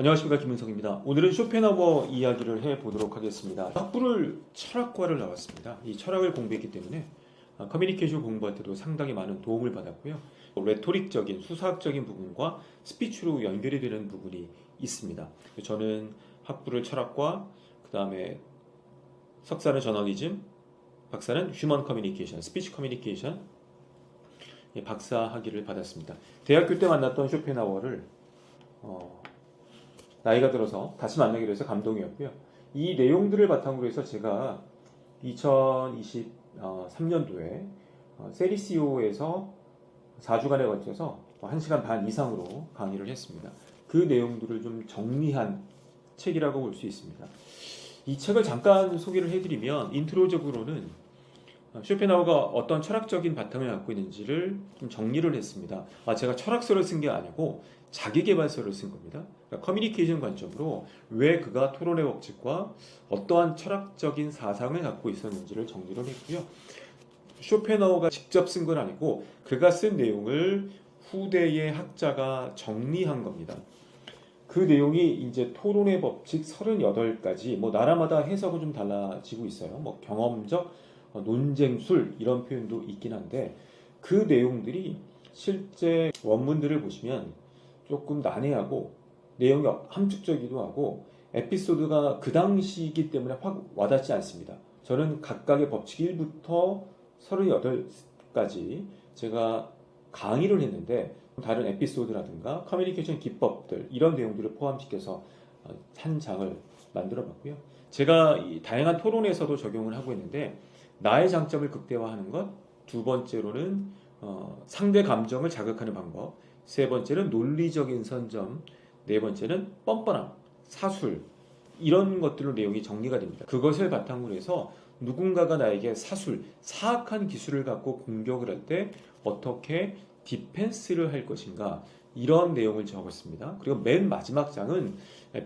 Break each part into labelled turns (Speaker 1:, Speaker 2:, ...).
Speaker 1: 안녕하십니까 김은성입니다. 오늘은 쇼펜하워 이야기를 해보도록 하겠습니다. 학부를 철학과를 나왔습니다. 이 철학을 공부했기 때문에 아, 커뮤니케이션 공부할 때도 상당히 많은 도움을 받았고요. 레토릭적인 수사학적인 부분과 스피치로 연결이 되는 부분이 있습니다. 저는 학부를 철학과 그 다음에 석사는 저널리즘, 박사는 휴먼 커뮤니케이션, 스피치 커뮤니케이션 예, 박사 학위를 받았습니다. 대학교 때 만났던 쇼펜하워를 어, 나이가 들어서 다시 만나게 돼서 감동이었고요. 이 내용들을 바탕으로 해서 제가 2023년도에 어, 세리시오에서 4주간에 걸쳐서 1시간 반 이상으로 강의를 했습니다. 그 내용들을 좀 정리한 책이라고 볼 수 있습니다. 이 책을 잠깐 소개를 해드리면 인트로적으로는 쇼펜하우가 어떤 철학적인 바탕을 갖고 있는지를 좀 정리를 했습니다. 아, 제가 철학서를 쓴 게 아니고 자기개발서를 쓴 겁니다. 그러니까 커뮤니케이션 관점으로 왜 그가 토론의 법칙과 어떠한 철학적인 사상을 갖고 있었는지를 정리를 했고요. 쇼펜하우가 직접 쓴 건 아니고 그가 쓴 내용을 후대의 학자가 정리한 겁니다. 그 내용이 이제 토론의 법칙 38가지, 뭐 나라마다 해석은 좀 달라지고 있어요. 뭐 경험적, 어, 논쟁술 이런 표현도 있긴 한데 그 내용들이 실제 원문들을 보시면 조금 난해하고 내용이 함축적이기도 하고 에피소드가 그 당시이기 때문에 확 와닿지 않습니다. 저는 각각의 법칙 1부터 38까지 제가 강의를 했는데 다른 에피소드라든가 커뮤니케이션 기법들 이런 내용들을 포함시켜서 한 장을 만들어 봤고요. 제가 이 다양한 토론에서도 적용을 하고 있는데 나의 장점을 극대화하는 것, 두 번째로는 어, 상대 감정을 자극하는 방법, 세 번째는 논리적인 선점, 네 번째는 뻔뻔함, 사술 이런 것들로 내용이 정리가 됩니다. 그것을 바탕으로 해서 누군가가 나에게 사술, 사악한 기술을 갖고 공격을 할 때 어떻게 디펜스를 할 것인가 이런 내용을 적었습니다. 그리고 맨 마지막 장은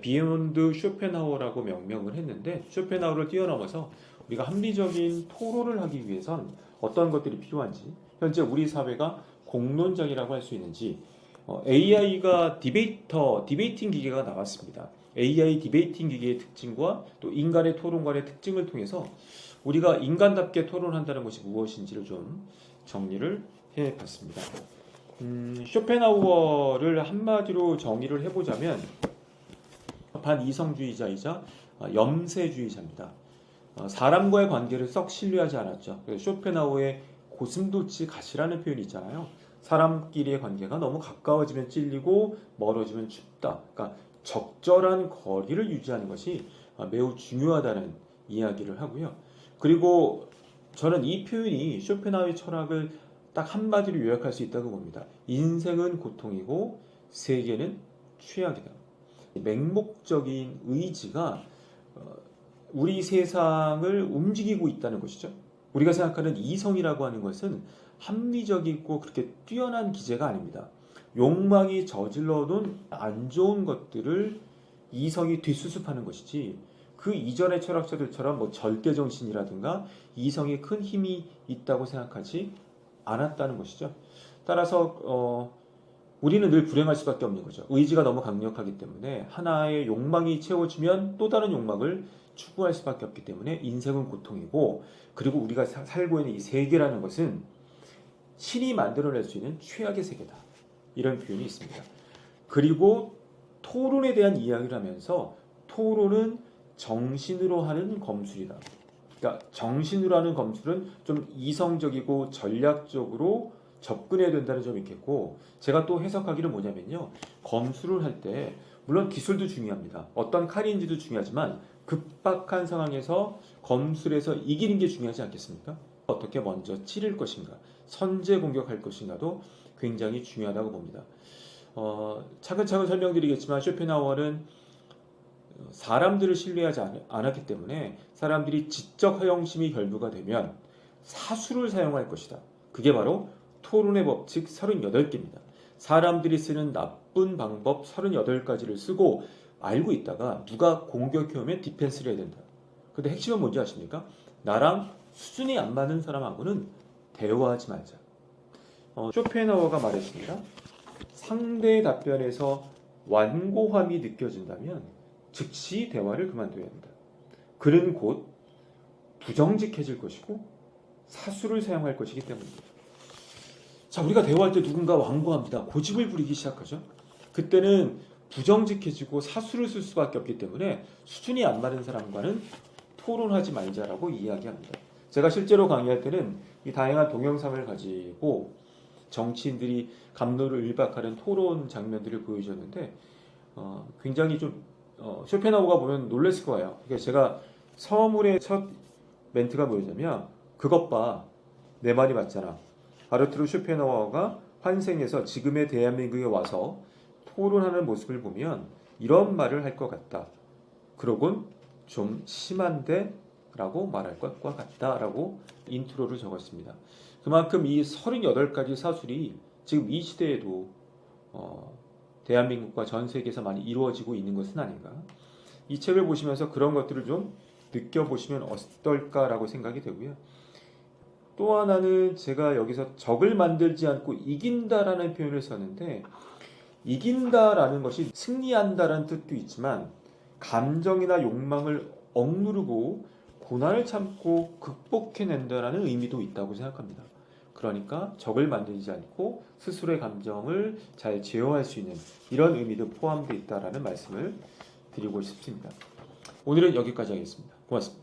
Speaker 1: 비욘드 쇼펜하워라고 명명을 했는데 쇼펜하워를 뛰어넘어서 우리가 합리적인 토론을 하기 위해선 어떤 것들이 필요한지 현재 우리 사회가 공론장이라고 할 수 있는지 어, AI가 디베이터, 디베이팅 기계가 나왔습니다. AI 디베이팅 기계의 특징과 또 인간의 토론관의 특징을 통해서 우리가 인간답게 토론한다는 것이 무엇인지를 좀 정리를 해 봤습니다. 음, 쇼펜하우어를 한마디로 정의를 해보자면 반이성주의자이자 염세주의자입니다. 어, 사람과의 관계를 썩 신뢰하지 않았죠. 쇼펜하우어의 고슴도치 가시라는 표현이 있잖아요. 사람끼리의 관계가 너무 가까워지면 찔리고 멀어지면 춥다. 그러니까 적절한 거리를 유지하는 것이 매우 중요하다는 이야기를 하고요. 그리고 저는 이 표현이 쇼펜하우의 철학을 딱 한마디로 요약할 수 있다고 봅니다. 인생은 고통이고 세계는 최악이다. 맹목적인 의지가 어, 우리 세상을 움직이고 있다는 것이죠. 우리가 생각하는 이성이라고 하는 것은 합리적이고 그렇게 뛰어난 기제가 아닙니다. 욕망이 저질러 놓은 안 좋은 것들을 이성이 뒷수습하는 것이지 그 이전의 철학자들처럼 뭐 절대 정신이라든가 이성에 큰 힘이 있다고 생각하지 않았다는 것이죠. 따라서 어, 우리는 늘 불행할 수밖에 없는 거죠. 의지가 너무 강력하기 때문에 하나의 욕망이 채워지면 또 다른 욕망을 추구할 수밖에 없기 때문에 인생은 고통이고 그리고 우리가 사, 살고 있는 이 세계라는 것은 신이 만들어낼 수 있는 최악의 세계다. 이런 표현이 있습니다. 그리고 토론에 대한 이야기를 하면서 토론은 정신으로 하는 검술이다. 그러니까 정신으로 하는 검술은 좀 이성적이고 전략적으로 접근해야 된다는 점이 있겠고 제가 또 해석하기를 뭐냐면요. 검술을 할 때 물론 기술도 중요합니다. 어떤 칼인지도 중요하지만 급박한 상황에서 검술에서 이기는 게 중요하지 않겠습니까? 어떻게 먼저 찌를 것인가, 선제 공격할 것인가도 굉장히 중요하다고 봅니다. 어, 차근차근 설명드리겠지만 쇼펜하워는 사람들을 신뢰하지 않았기 때문에 사람들이 지적 허영심이 결부가 되면 사수를 사용할 것이다. 그게 바로 토론의 법칙 38개입니다. 사람들이 쓰는 나쁜 방법 38가지를 쓰고 알고 있다가 누가 공격해오면 디펜스를 해야 된다. 근데 핵심은 뭔지 아십니까? 나랑 수준이 안 맞는 사람하고는 대화하지 말자. 어, 쇼펜하워가 말했습니다. 상대의 답변에서 완고함이 느껴진다면 즉시 대화를 그만둬야 한다. 그는 곧 부정직해질 것이고 사수를 사용할 것이기 때문입니다. 자, 우리가 대화할 때 누군가 완고합니다. 고집을 부리기 시작하죠. 그때는 부정직해지고 사수를 쓸 수밖에 없기 때문에 수준이 안 맞는 사람과는 토론하지 말자라고 이야기합니다. 제가 실제로 강의할 때는 이 다양한 동영상을 가지고 정치인들이 감로를 일박하는 토론 장면들을 보여줬는데 어, 굉장히 좀 어, 쇼펜하우가 보면 놀랬을 거예요. 그러니까 제가 서물의 첫 멘트가 뭐였냐면 그것 봐 내 말이 맞잖아. 아르투르 쇼펜하우가 환생해서 지금의 대한민국에 와서 토론하는 모습을 보면 이런 말을 할 것 같다. 그러곤 좀 심한데 라고 말할 것과 같다 라고 인트로를 적었습니다. 그만큼 이 38가지 사술이 지금 이 시대에도 어, 대한민국과 전 세계에서 많이 이루어지고 있는 것은 아닌가. 이 책을 보시면서 그런 것들을 좀 느껴보시면 어떨까라고 생각이 되고요. 또 하나는 제가 여기서 적을 만들지 않고 이긴다라는 표현을 썼는데 이긴다라는 것이 승리한다라는 뜻도 있지만 감정이나 욕망을 억누르고 고난을 참고 극복해낸다라는 의미도 있다고 생각합니다. 그러니까 적을 만들지 않고 스스로의 감정을 잘 제어할 수 있는 이런 의미도 포함되어 있다라는 말씀을 드리고 싶습니다. 오늘은 여기까지 하겠습니다. 고맙습니다.